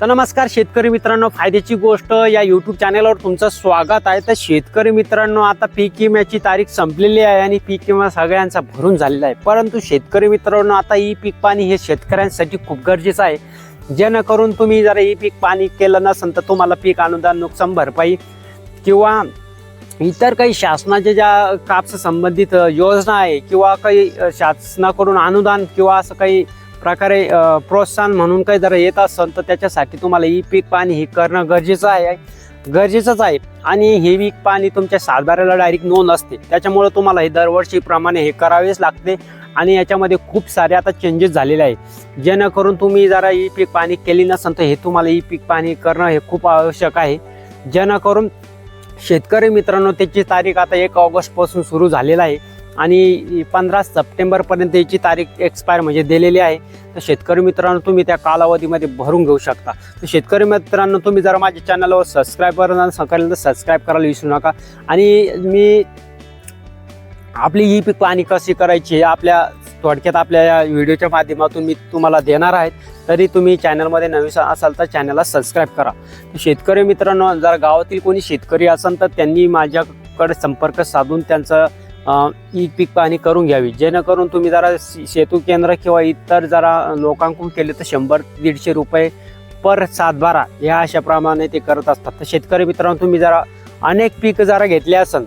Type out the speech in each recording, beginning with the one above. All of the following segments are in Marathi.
तर नमस्कार शेतकरी मित्रांनो फायद्याची गोष्ट या यूट्यूब चॅनलवर तुमचं स्वागत आहे. तर शेतकरी मित्रांनो आता पीक विम्याची तारीख संपलेली आहे आणि पीक विमा सगळ्यांचा भरून झालेला आहे. परंतु शेतकरी मित्रांनो आता ई पीक पाणी हे शेतकऱ्यांसाठी खूप गरजेचं आहे. जेणेकरून तुम्ही जर ई पीक पाणी केलं नसेल तर तुम्हाला पीक अनुदान नुकसान भरपाई किंवा इतर काही शासनाच्या ज्या कापसा संबंधित योजना आहे किंवा काही शासनाकडून अनुदान किंवा असं काही प्रकारे प्रोत्साहन म्हणून काही जर येत असेल तर त्याच्यासाठी तुम्हाला ई पीक पाणी हे करणं गरजेचं आहे. गरजेचंच आहे. आणि हे पीक पाणी तुमच्या सातबाऱ्याला डायरेक्ट नोंद असते त्याच्यामुळे तुम्हाला हे दरवर्षीप्रमाणे हे करावेच लागते. आणि याच्यामध्ये खूप सारे आता चेंजेस झालेले आहे जेणेकरून तुम्ही जरा ई पीक पाणी केली नसेल तर हे तुम्हाला ई पीक पाणी करणं हे खूप आवश्यक आहे. जेणेकरून शेतकरी मित्रांनो त्याची तारीख आता एक ऑगस्टपासून सुरू झालेला आहे. आणि पंधरा सप्टेंबरपर्यंत याची तारीख एक्सपायर म्हणजे दिलेली आहे. तर शेतकरी मित्रांनो तुम्ही त्या कालावधीमध्ये भरून घेऊ शकता. तर शेतकरी मित्रांनो तुम्ही जर माझ्या चॅनलवर सबस्क्राईब करा सकाळी सबस्क्राईब करायला विसरू नका. आणि मी आपली ही पीक पाणी कशी करायची हे आपल्या थोडक्यात आपल्या या व्हिडिओच्या माध्यमातून मी तुम्हाला देणार आहेत तरी तुम्ही चॅनलमध्ये नवीन असाल तर चॅनलला सबस्क्राईब करा. शेतकरी मित्रांनो जर गावातील कोणी शेतकरी असेल तर त्यांनी माझ्याकडे संपर्क साधून त्यांचं ई पीक पाणी करून घ्यावी. जेणेकरून तुम्ही जरा शे- सेतू केंद्र किंवा इतर जरा लोकांकडून केले तर शंभर दीडशे रुपये पर सातबारा या अशा प्रमाणे ते करत असतात. तर शेतकरी मित्रांनो तुम्ही जरा अनेक पीक जरा घेतले असेल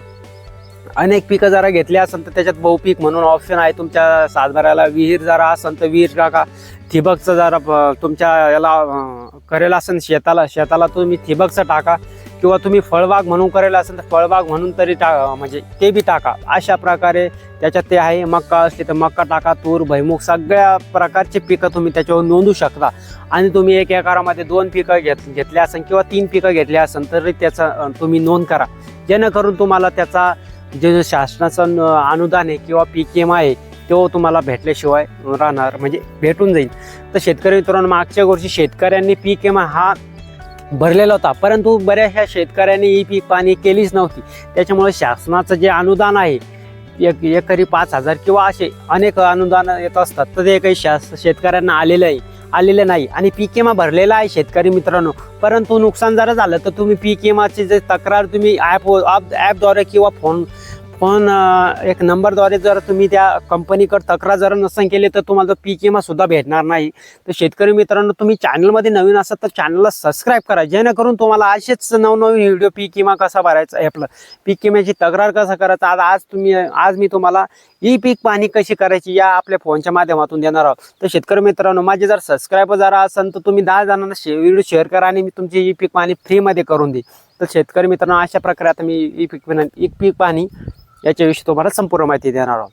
अनेक पिकं जरा घेतले असेल तर त्याच्यात बहुपीक म्हणून ऑप्शन आहे तुमच्या सातबाऱ्याला. विहीर जरा असेल तर विहीर टाका ठिबकचं जरा तुमच्या याला करेल असेल शेताला शेताला तुम्ही ठिबकचं टाका. किंवा तुम्ही फळबाग म्हणून करायला असेल तर फळबाग म्हणून तरी टा म्हणजे ते बी टाका. अशा प्रकारे त्याच्यात ते आहे मक्का असली तर मक्का टाका तूर भैमुख सगळ्या प्रकारचे पिकं तुम्ही त्याच्यावर नोंदू शकता. आणि तुम्ही एक एकरामध्ये दोन पिकं घेत घेतले असेल किंवा तीन पिकं घेतले असेल तरी त्याचा तुम्ही नोंद करा. जेणेकरून तुम्हाला त्याचा जे शासनाचं अनुदान आहे किंवा पीक एम आहे तो तुम्हाला भेटल्याशिवाय राहणार म्हणजे भेटून जाईल. तर शेतकरी मित्रांनो मागच्या वर्षी शेतकऱ्यांनी पीक एम हा भरलेला होता. परंतु बऱ्याचशा शेतकऱ्यांनी ही पीक पाणी केलीच नव्हती. त्याच्यामुळे शासनाचं जे अनुदान आहे एक एकरी पाच हजार किंवा असे अनेक अनुदान येत असतात तर ते काही शास शेतकऱ्यांना आलेलं आहे आलेलं नाही. आणि पीक विमा भरलेला आहे शेतकरी मित्रांनो. परंतु नुकसान जर झालं तर तुम्ही पीक विमाची जे तक्रार तुम्ही ॲप ॲपद्वारे किंवा फोन पण एक नंबरद्वारे जर तुम्ही त्या कंपनीकडे तक्रार जर नसेल केली तर तुम्हाला पीक विमासुद्धा भेटणार नाही. तर शेतकरी मित्रांनो तुम्ही चॅनलमध्ये नवीन असाल तर चॅनलला सबस्क्राईब करा. जेणेकरून तुम्हाला असेच नवनवीन व्हिडिओ पीक विमा कसा भरायचा आहे आपलं. पीक विम्याची तक्रार कसा करायचा? आज आज तुम्ही आज मी तुम्हाला ई पीक पाणी कशी करायची या आपल्या फोनच्या माध्यमातून देणार आहोत. तर शेतकरी मित्रांनो माझे जर सबस्क्राईबर जरा असेल तर तुम्ही दहा जणांना शे व्हिडिओ शेअर करा आणि मी तुमची ई पीक पाणी फ्रीमध्ये करून देईन. तर शेतकरी मित्रांनो अशा प्रकारे आता मी ई पीक ई पीक पाणी याच्याविषयी तुम्हाला संपूर्ण माहिती देणार आहोत.